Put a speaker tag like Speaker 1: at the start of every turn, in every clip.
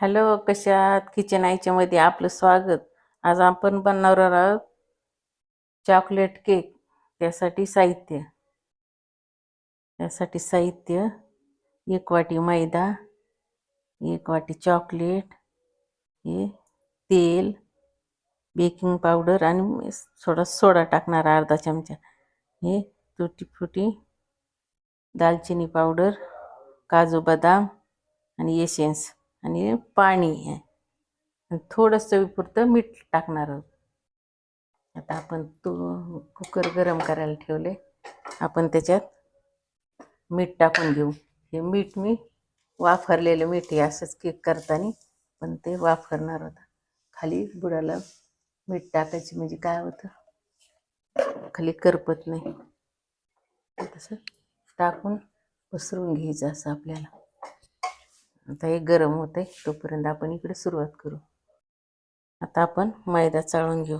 Speaker 1: Hello कशात kitchen आयच्यामध्ये आपलं स्वागत. आज आपण बनवणार आहोत चॉकलेट केक. त्यासाठी साहित्य. त्यासाठी साहित्य. एक वाटी मैदा एक वाटी चॉकलेट हे तेल बेकिंग पावडर आणि थोडा सोडा टाकणार अर्धा चमचा. हे तुटी फुटी दालचिनी पावडर काजू बदाम आणि एसेन्स. आणि पाणी आहे. थोडंसं चवीपुरतं मीठ टाकणार आहोत. आता आपण तू कुकर गरम करायला ठेवले. आपण त्याच्यात मीठ टाकून घेऊ. हे मीठ मी वाफरलेलं मीठ आहे असंच केक करताना पण ते वाफरणार होता. खाली बुडाला मीठ टाकायची म्हणजे काय होतं? खाली करपत नाही. तसं टाकून पसरून घ्यायचं असं आपल्याला. आता हे गरम होत आहे तोपर्यंत आपण इकडे सुरुवात करू. आता आपण मैदा चाळून घेऊ.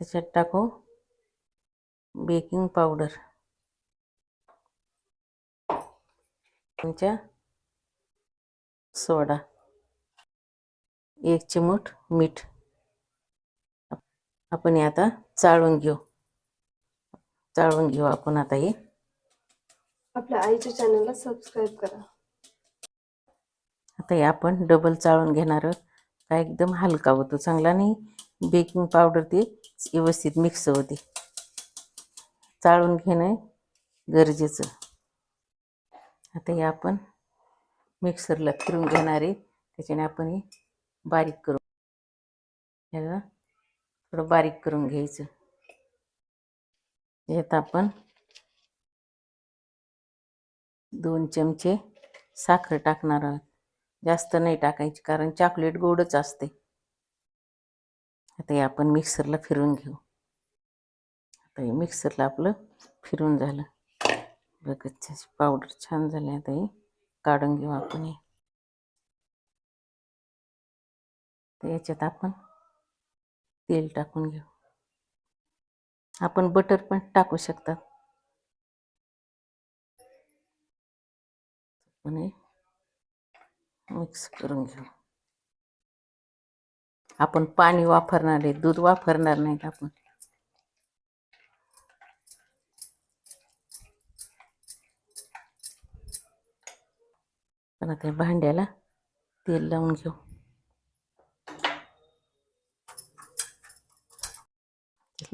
Speaker 1: त्याच्यात टाकू बेकिंग पावडर. तुमच्या सोडा. एक चिमूट मीठ. आपण हे आता चाळून घेऊ. चाळून घेऊ आपण आता हे.
Speaker 2: आपल्या आईच्या चॅनलला सबस्क्राईब करा.
Speaker 1: आता हे आपण डबल चाळून घेणार आहोत. का एकदम हलका होतो चांगला नाही? बेकिंग पावडर ते व्यवस्थित मिक्स होते. चाळून घेणं गरजेचं. आता हे आपण मिक्सरला फिरून घेणार आहे. त्याच्याने आपण हे बारीक करू. ह्याला थोडं बारीक करून घ्यायचं. यात आपण दोन चमचे साखर टाकणार आहोत. जास्त नाही टाकायची कारण चॉकलेट गोडच असते. आता हे आपण मिक्सरला फिरून घेऊ. आता हे मिक्सरला आपलं फिरून झालं. बघत पावडर छान झाले आता हे. काढून घेऊ आपण हे. तर याच्यात आपण तेल टाकून घेऊ. आपण बटर पण टाकू शकतात. आणि मिक्स करून घेऊ. आपण पाणी वापरणार आहे दूध वापरणार नाहीत आपण? पण आता भांड्याला तेल लावून घेऊ.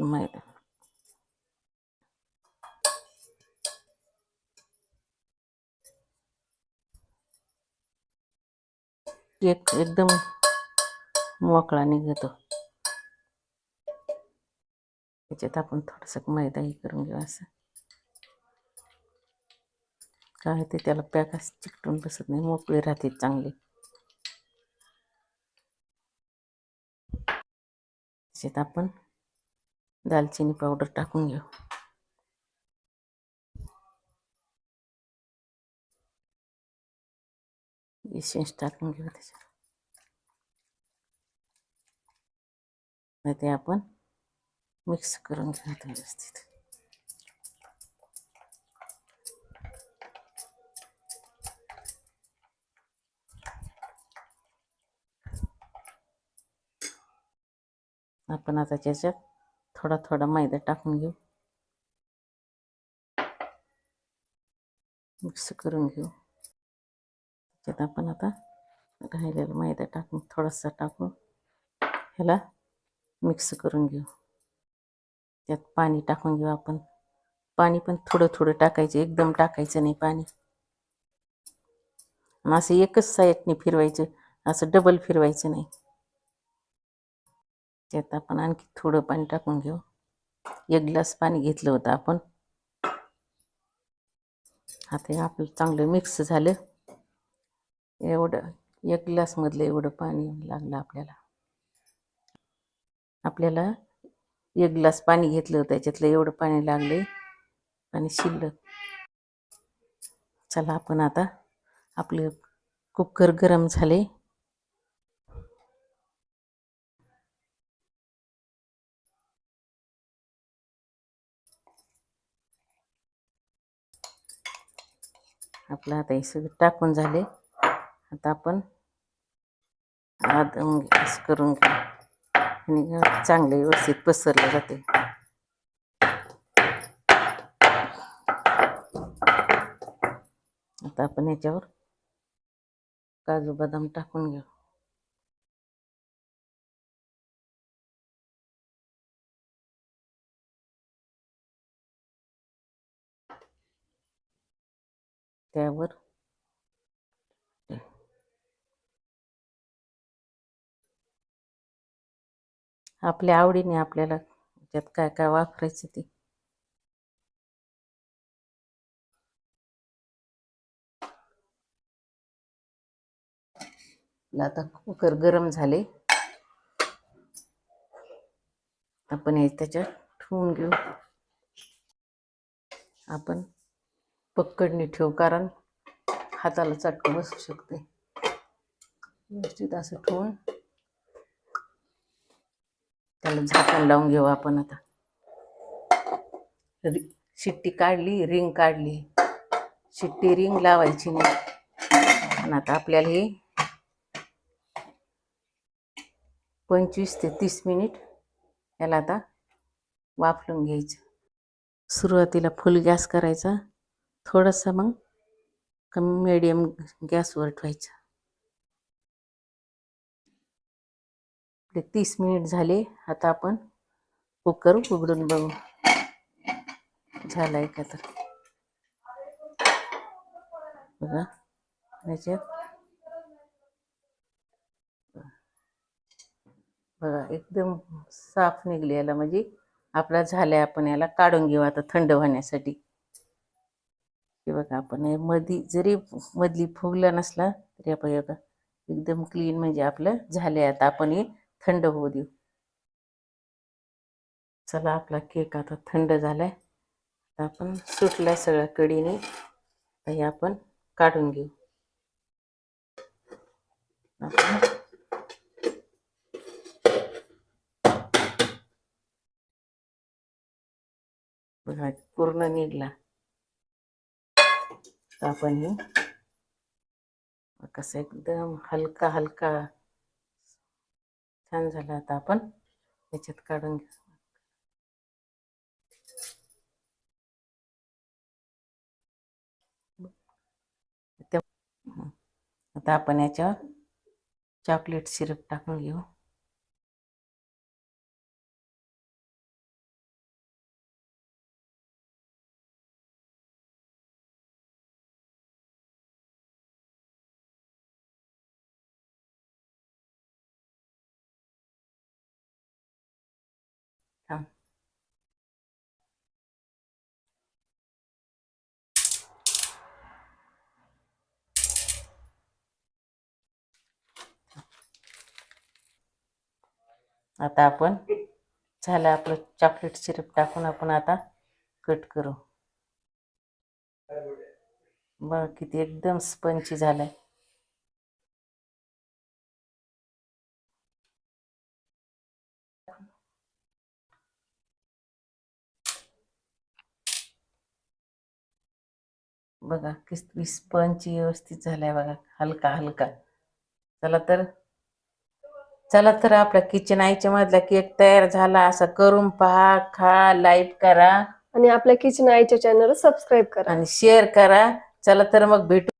Speaker 1: मैदा. केक एकदम मोकळा निघतो. त्याच्यात आपण थोडंसं मैदाही करून घेऊ असं. काय ते त्याला पॅक असं चिकटून बसत नाही मोकळी राहते चांगले. त्याच्यात आपण दालचिनी पावडर टाकून घेऊ. इसेन्स टाकून घेऊ त्याच्यात ते आपण मिक्स करून घेऊ आता व्यवस्थित. आपण आता त्याच्यात थोडा थोडा मैदा टाकून घेऊ. मिक्स करून घेऊ. त्यात आपण आता. राहिलेला मैदा टाकून थोडासा टाकून ह्याला मिक्स करून घेऊ. त्यात पाणी टाकून घेऊ आपण. पाणी पण थोडं थोडं टाकायचं एकदम टाकायचं नाही पाणी. आणि असं एकच साईडने फिरवायचं असं डबल फिरवायचं नाही. त्यात आपण आणखी थोडं पाणी टाकून घेऊ. एक ग्लास पाणी घेतलं होतं आपण. आता आपलं चांगलं मिक्स झालं. एवढं एक ग्लासमधलं एवढं पाणी लागलं आपल्याला. आपल्याला एक ग्लास पाणी घेतलं होतं त्याच्यातलं एवढं पाणी लागले आणि शिल्लक. चला आपण आता आपले कुकर गरम झाले आपलं आता हे सगळं टाकून झाले आता आपण आदम करून घेऊ आणि चांगले व्यवस्थित पसरले जाते. आता आपण याच्यावर काजू बदाम टाकून घेऊ. त्यावर आपल्या आवडीने आपल्याला त्यात काय काय वापरायचं ते. आता कुकर गरम झाले. आपण हे त्याच्यात ठेवून घेऊ. आपण पक्कडणी ठेवू कारण हाताला चटकं बसू शकते. व्यवस्थित असं ठेवून. त्याला झाकण लावून घेऊ आपण आता. रि- शिट्टी काढली रिंग काढली. शिट्टी रिंग लावायची नाही. आणि आता आपल्याला हे पंचवीस ते तीस मिनिट याला आता वाफलून घ्यायचं. सुरुवातीला फुल गॅस करायचा. थोडंसं मग कमी मिडियम गॅसवर ठेवायचा. आपले तीस मिनिट झाले. आता आपण कुकर उघडून बघू. झालाय का तर? बघा. बघा एकदम साफ निघले याला म्हणजे. आपला झालाय आपण याला काढून घेऊ आता थंड होण्यासाठी. हे बघा आपण मधी जरी मधली फुगला नसला तरी आपण बघा. एकदम क्लीन म्हणजे आपलं झालंय. आता आपण हे थंड होऊ देऊ. चला आपला केक आता थंड झालाय. आता आपण सुटलाय सगळ्या कडीने. हे आपण काढून घेऊ. आपण बघा पूर्ण निघला. तर आपण हे कसं एकदम हलका हलका छान झालं आता आपण. याच्यात काढून घेऊ आता आपण याच्यावर चॉकलेट सिरप टाकून घेऊ. आता आपण झालं आपलं चॉकलेट सिरप टाकून आपण आता कट करू. बघ किती एकदम स्पंची झालाय. बघा किती स्पंची व्यवस्थित झालाय बघा हलका हलका चला तर चला तर आपला किचन आईच्या मधला केक तयार झाला. असा करून पहा खा लाईक करा.
Speaker 2: आणि आपल्या किचन आईच्या चॅनलला सबस्क्राईब करा.
Speaker 1: आणि शेअर करा. चला तर मग भेटू.